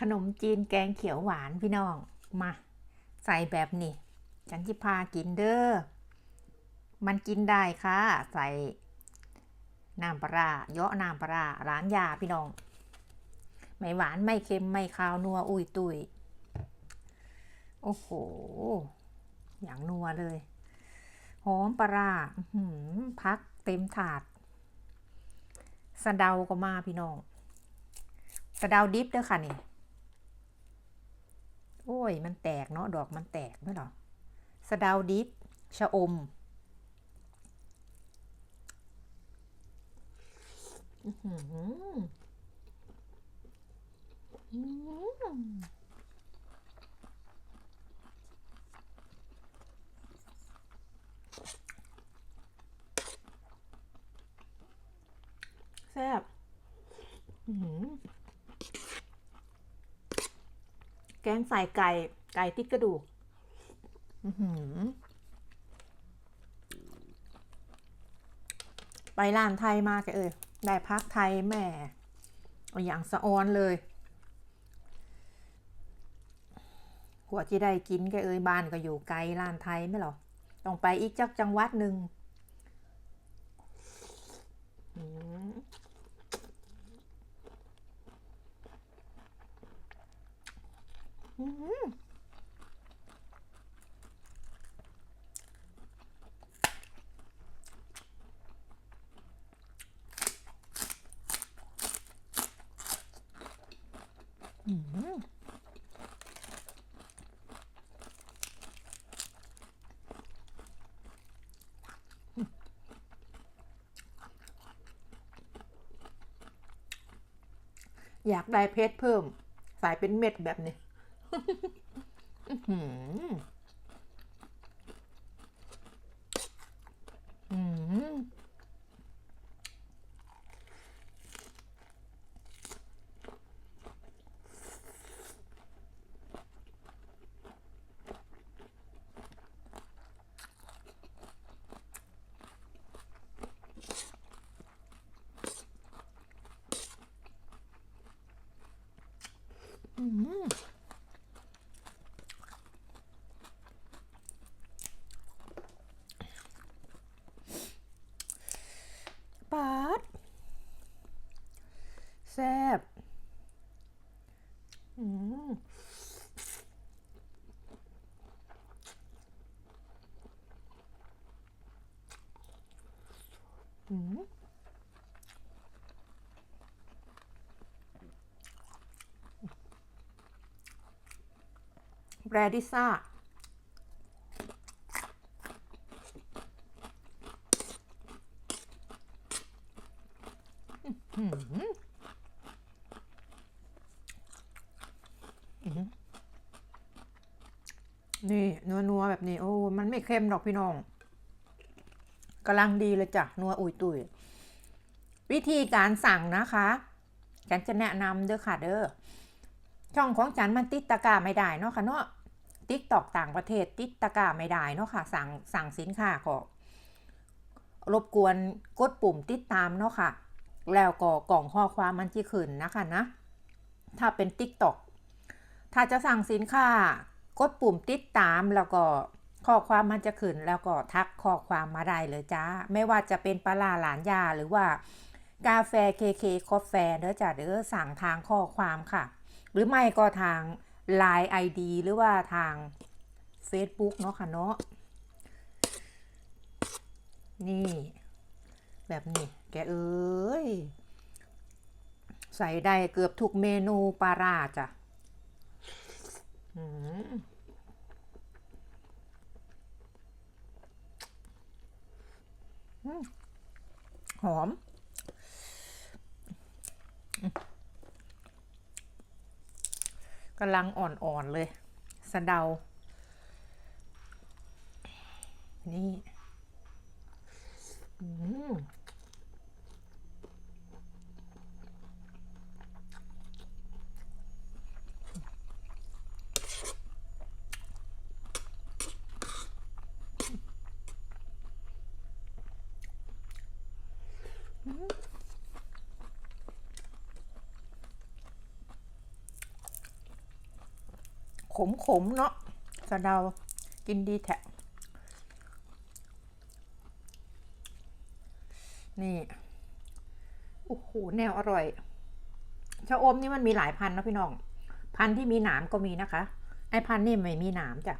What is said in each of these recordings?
ขนมจีนแกงเขียวหวานพี่น้อง มา ใส่แบบนี้ ฉันจะพากินเด้อ มันกินได้ค่ะ ใส่น้ำปลาเยาะน้ำปลาร้านยาพี่น้อง ไม่หวานไม่เค็มไม่คาวนัวอุ้ยตุยโอ้โห อย่างนัวเลย หอมปลาหือพักเต็มถาดสะเดาก็มาพี่น้องสะเดาดิฟเด้อค่ะนี่ โอ้ย มันแตกเนาะ ดอกมันแตกไม่หรอสะดาวดิฟชะอม อืมแซ่บอื้อหือ แกงใส่ไก่ ไก่ติดกระดูกไปร้านไทยมาแกเอ่ยได้พักไทยแม่อาอย่างสะออนเลยกว่าที่ได้กินแกเอ่ยบ้านก็อยู่ไกลร้านไทยไม่หรอต้องไปอีกจักจังหวัดหนึ่งอืม อยากได้เพชรเพิ่มใส่เป็นเม็ดแบบนี้ อื้อหืออืม อืม ปาดแซ่บอืมอืมแบรดิซ่า อื้อหืออื้อหือ นี่นัวนัวแบบนี้ โอ้ มันไม่เค็มหรอกพี่น้องกำลังดีเลยจ้ะ นัวอุยตุย วิธีการสั่งนะคะฉันจะแนะนำเด้อค่ะเด้อช่องของฉันมันติดตะกร้าไม่ได้เนาะค่ะเนาะติ๊กตอกต่างประเทศติดตะกร้าไม่ได้เนาะค่ะ สั่งสั่งสินค้าก็รบกวนกดปุ่มติดตามเนาะค่ะ แล้วก็กล่องข้อความมันจะขึ้นนะคะนะ ถ้าเป็น t ิ k t o k ถ้าจะสั่งสินค้ากดปุ่มติดตามแล้วก็ข้อความมันจะขึ้นแล้วก็ทักข้อความมาได้เลยจ้า ไม่ว่าจะเป็นปลาร้าหลานยาหรือว่ากาแฟเคเคคอฟแฟเด้อจ้าเด้อสั่งทางข้อความค่ะ หรือไม่ก็ทาง Line ID หรือว่าทาง Facebook เนาะค่ะเนาะนี่ แบบนี้ แกเอ้ย ใส่ได้เกือบทุกเมนูปลาราจ้ะหอมอืมกำลังอ่อนๆเลยสะเดา นี่ อืม ขมขมๆเนาะสะเดากินดีแทะนี่โอ้โหแนวอร่อยชะอมนี่มันมีหลายพันนะพี่น้อง พันที่มีหนามก็มีนะคะ ไอพันนี่ไม่มีหนามจ้ะ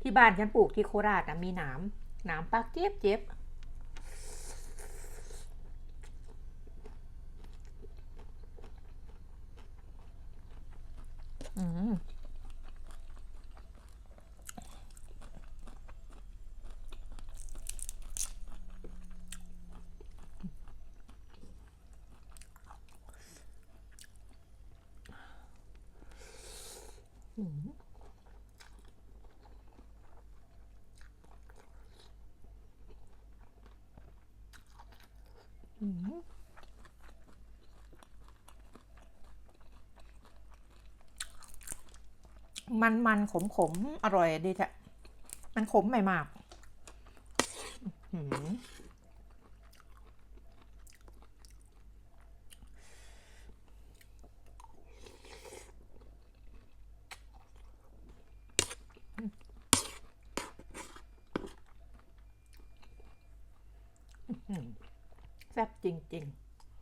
ที่บ้านฉันปลูกที่โคราชอะมีหนามหนามปักเจ็บเจ็บอืม มันมันขมขมอร่อยดีแท้มันขมไม่มาก อื แซ่บจริง ๆ